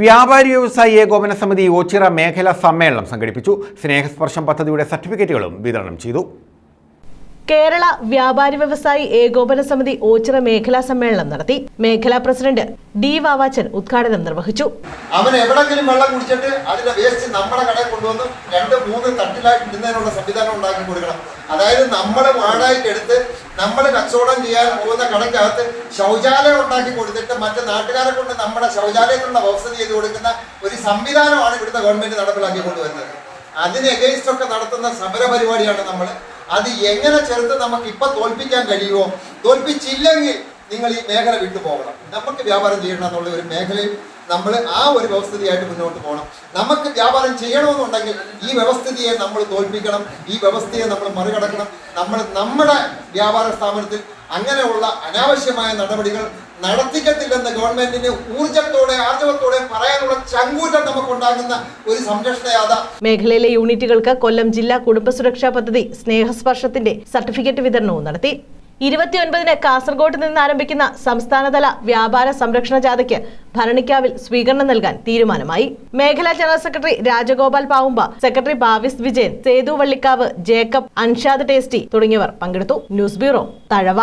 വ്യാപാരി വ്യവസായി ഏകോപന സമിതി ഓച്ചിറ മേഖലാ സമ്മേളനം സംഘടിപ്പിച്ചു. സ്നേഹസ്പർശം പദ്ധതിയുടെ സർട്ടിഫിക്കറ്റുകളും വിതരണം ചെയ്തു. കേരള വ്യാപാരി വ്യവസായി ഏകോപന സമിതി ഓച്ചിറ മേഖലാ സമ്മേളനം നടത്തി. മേഖലാ പ്രസിഡന്റ് ഡി വാവാച്ചൻ ഉദ്ഘാടനം നിർവഹിച്ചു. അവൻ എവിടെങ്കിലും വെള്ളം കുടിച്ചിട്ട് അതിന്റെ വേസ്റ്റ് നമ്മുടെ കടയിൽ കൊണ്ടുവന്ന് രണ്ട് മൂന്ന് തട്ടിലായി ഇടുന്നതിനുള്ള സംവിധാനം ഉണ്ടാക്കി കൊടുക്കണം. അതായത് നമ്മൾ വാടായിട്ട് എടുത്ത് നമ്മൾ കച്ചവടം ചെയ്യാൻ പോകുന്ന കടയ്ക്കകത്ത് ശൗചാലയം ഉണ്ടാക്കി കൊടുത്തിട്ട് മറ്റ് നാട്ടുകാരെ കൊണ്ട് നമ്മുടെ ശൗചാലയത്തിനുള്ള വ്യവസ്ഥ ചെയ്ത് കൊടുക്കുന്ന ഒരു സംവിധാനമാണ് ഇവിടുത്തെ ഗവൺമെന്റ് നടപ്പിലാക്കി കൊണ്ടുവരുന്നത്. അതിന് എഗൈൻസ്റ്റ് ഒക്കെ നടത്തുന്ന സമര പരിപാടിയാണ് നമ്മൾ അത് എങ്ങനെ ചെറുത്ത് നമുക്ക് ഇപ്പൊ തോൽപ്പിക്കാൻ കഴിയുമോ? തോൽപ്പിച്ചില്ലെങ്കിൽ നിങ്ങൾ ഈ മേഖല വിട്ടുപോകണം നമുക്ക് വ്യാപാരം ചെയ്യണം എന്നുള്ള ഒരു മേഖലയിൽ നമ്മൾ ആ ഒരു വ്യവസ്ഥിതിയായിട്ട് മുന്നോട്ട് പോകണം. നമുക്ക് വ്യാപാരം ചെയ്യണമെന്നുണ്ടെങ്കിൽ ഈ വ്യവസ്ഥിതിയെ നമ്മൾ തോൽപ്പിക്കണം. ഈ വ്യവസ്ഥയെ നമ്മൾ മറികടക്കണം. നമ്മൾ നമ്മുടെ വ്യാപാര സ്ഥാപനത്തിൽ അങ്ങനെയുള്ള അനാവശ്യമായ നടപടികൾ നടത്തിക്കത്തില്ലെന്ന് ഗവൺമെന്റിന് ഊർജത്തോടെ ആർജവത്തോടെ പറയാനുള്ള ചങ്കൂറ്റം നമുക്കുണ്ടാകുന്ന ഒരു സംരക്ഷണയാത മേഖലയിലെ യൂണിറ്റുകൾക്ക് കൊല്ലം ജില്ലാ കുടുംബ സുരക്ഷാ പദ്ധതി സ്നേഹസ്പർശത്തിന്റെ സർട്ടിഫിക്കറ്റ് വിതരണവും നടത്തി. ഇരുപത്തിയൊൻപതിന് കാസർഗോഡ് നിന്ന് ആരംഭിക്കുന്ന സംസ്ഥാനതല വ്യാപാര സംരക്ഷണ ജാഥയ്ക്ക് ഭരണിക്കാവിൽ സ്വീകരണം നൽകാൻ തീരുമാനമായി. മേഖലാ general secretary Rajagopal Pavumba secretary ഭാവിസ് Vijayan Sethu Vallikavu Jacob Anshad Tasty തുടങ്ങിയവർ പങ്കെടുത്തു. News bureau Thazhava.